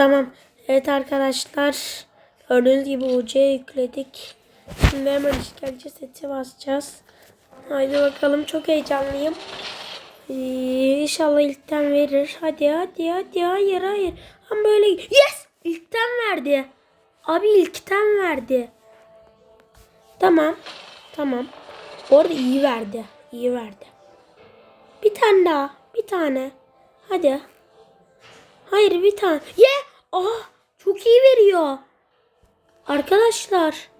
Tamam. Evet arkadaşlar. Gördüğünüz gibi UC'ye yükledik. Şimdi hemen işkence seti basacağız. Haydi bakalım. Çok heyecanlıyım. Ee, inşallah ilkten verir. Hadi hadi hadi. Hayır hayır. Ama böyle. Yes! İlkten verdi. Abi ilkten verdi. Tamam. Tamam. Bu iyi verdi. İyi verdi. Bir tane daha. Bir tane. Hadi. Hayır bir tane. Ye! Ah çok iyi veriyor. Arkadaşlar.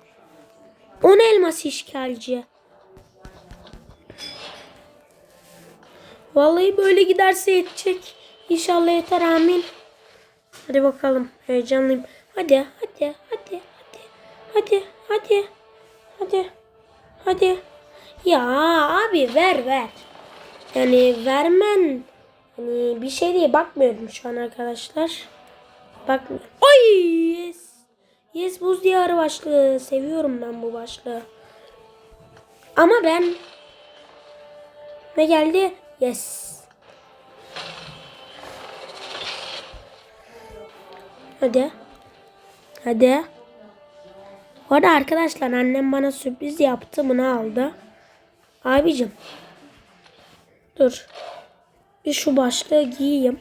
10 elmas işgalci. Vallahi böyle giderse yetecek. İnşallah yeter amin. Hadi bakalım. Heyecanlıyım. Hadi hadi hadi hadi. Hadi hadi. Hadi. Hadi. Ya abi ver ver. Yani vermen hani bir şey diye bakmıyorum şu an arkadaşlar. Bakmıyorum. Oy yes. Yes buz diyarı başlığı. Seviyorum ben bu başlığı. Ama ben ne geldi? Yes. Hadi. Hadi. Bu arada arkadaşlar annem bana sürpriz yaptı. Bunu aldı. Abicim. Dur. Bir şu başlığı giyeyim.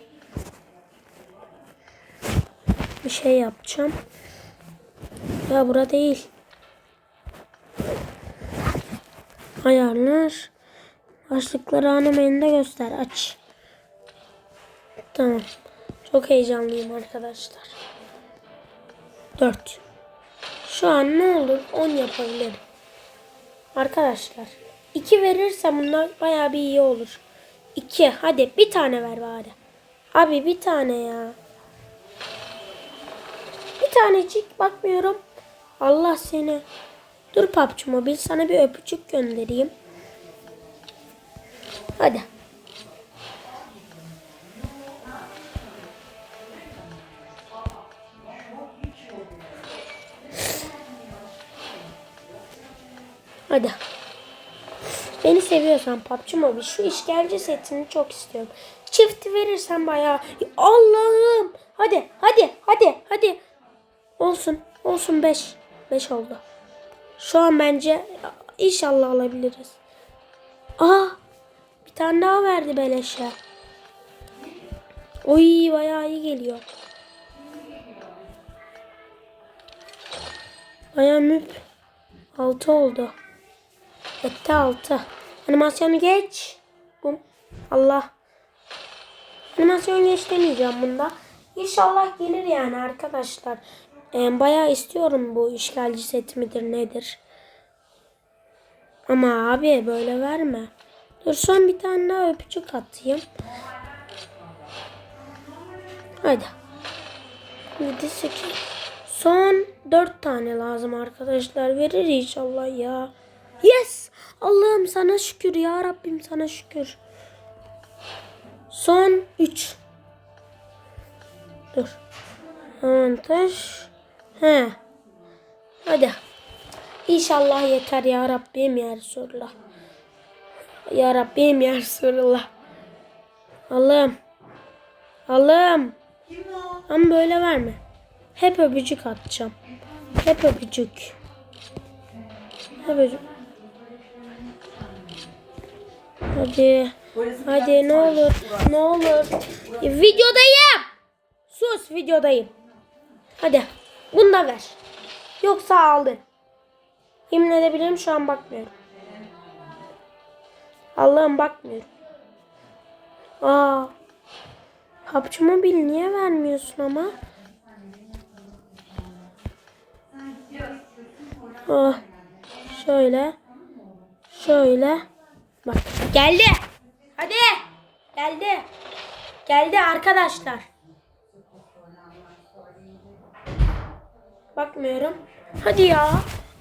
Bir şey yapacağım. Ya bura değil. Ayarlar. Başlıkları ana menüde göster. Aç. Tamam. Çok heyecanlıyım arkadaşlar. 4. Şu an ne olur 10 yapabilirim. Arkadaşlar 2 verirsem bunlar baya bir iyi olur. 2 hadi bir tane ver bari. Abi bir tane ya. Bir tanecik bakmıyorum. Allah seni. Dur PUBG Mobile sana bir öpücük göndereyim. Hadi. Hadi. Beni seviyorsan PUBG Mobile şu işkence setini çok istiyorum. Çift verirsen bayağı Allah'ım. Hadi hadi hadi hadi. Olsun olsun 5. 5 oldu. Şu an bence inşallah alabiliriz. Aa bir tane daha verdi beleşe. Oy bayağı iyi geliyor. Bayağı müp. 6 oldu. Etti 6. Animasyonu geç. Bum. Allah. Animasyon geç demeyeceğim bunda. İnşallah gelir yani arkadaşlar. Ee, bayağı istiyorum bu işgalci set midir nedir. Ama abi böyle verme. Dur son bir tane daha öpücük atayım. Hadi. 7 8 Son 4 tane lazım arkadaşlar. Verir inşallah ya. Yes! Allah'ım sana şükür ya Rabbim sana şükür. Son 3. Dur. Avantaj. He. Hadi. İnşallah yeter ya Rabbim ya Resulullah. Ya Rabbim ya Resulullah. Allah'ım. Allah'ım. Ama böyle verme. Hep öpücük atacağım. Hep öpücük. Hep öpücük. Hadi. Hadi ne olur. Ne olur. Videodayım. Sus videodayım. Hadi. Bunu da ver. Yoksa aldın. Yemin edebilirim şu an bakmıyorum. Allah'ım bakmıyorum. Aa. PUBG Mobile niye vermiyorsun ama? Ah. Şöyle. Şöyle. Bak. Geldi. Hadi. Geldi. Geldi arkadaşlar. Bakmıyorum. Hadi ya.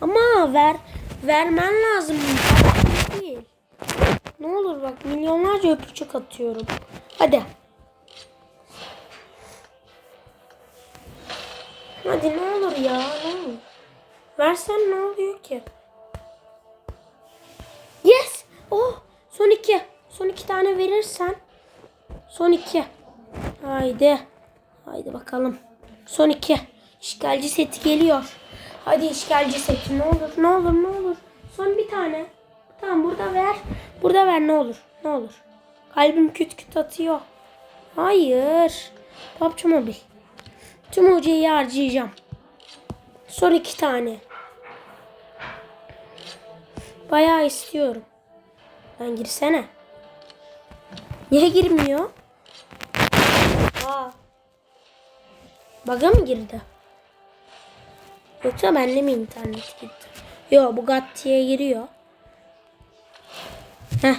Ama ver. Vermen lazım. Değil. Ne olur bak milyonlarca öpücük atıyorum. Hadi. Hadi ne olur ya. Ne olur. Versen ne oluyor ki? Yes. Oh. Son iki. Son iki tane verirsen. Son iki. Haydi. Haydi bakalım. Son iki. İşgalci seti geliyor. Hadi işgalci seti ne olur ne olur ne olur. Son bir tane. Tamam burada ver. Burada ver ne olur. Ne olur. Kalbim küt küt atıyor. Hayır. PUBG Mobile. Tüm hocayı harcayacağım. Son iki tane. Bayağı istiyorum. Lan girsene. Niye girmiyor? Aa. Baga mı girdi? Yoksa bende mi internet gitti? Yo Bugatti'ye giriyor. Heh.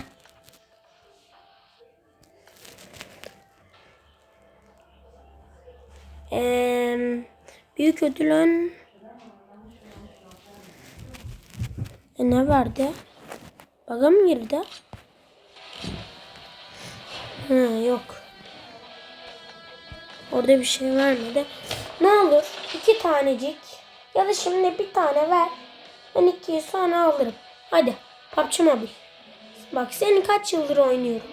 Eee, büyük ödülün e, ne verdi? Baga mı girdi? Ha, yok. Orada bir şey vermedi. Ne olur iki tanecik ya da şimdi bir tane ver. Ben ikiyi sonra alırım. Hadi PUBG Mobile. Bak seni kaç yıldır oynuyorum.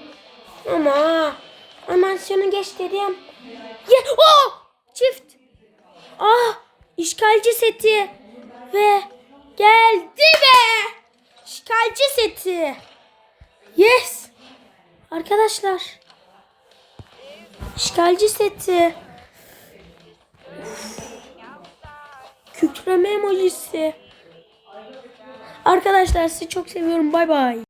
Ama animasyonu geç dedim. Ye oh! Çift. Ah! işgalci seti. Ve geldi be! İşgalci seti. Yes! Arkadaşlar. İşgalci seti. Kükreme emojisi. Arkadaşlar sizi çok seviyorum. Bay bay.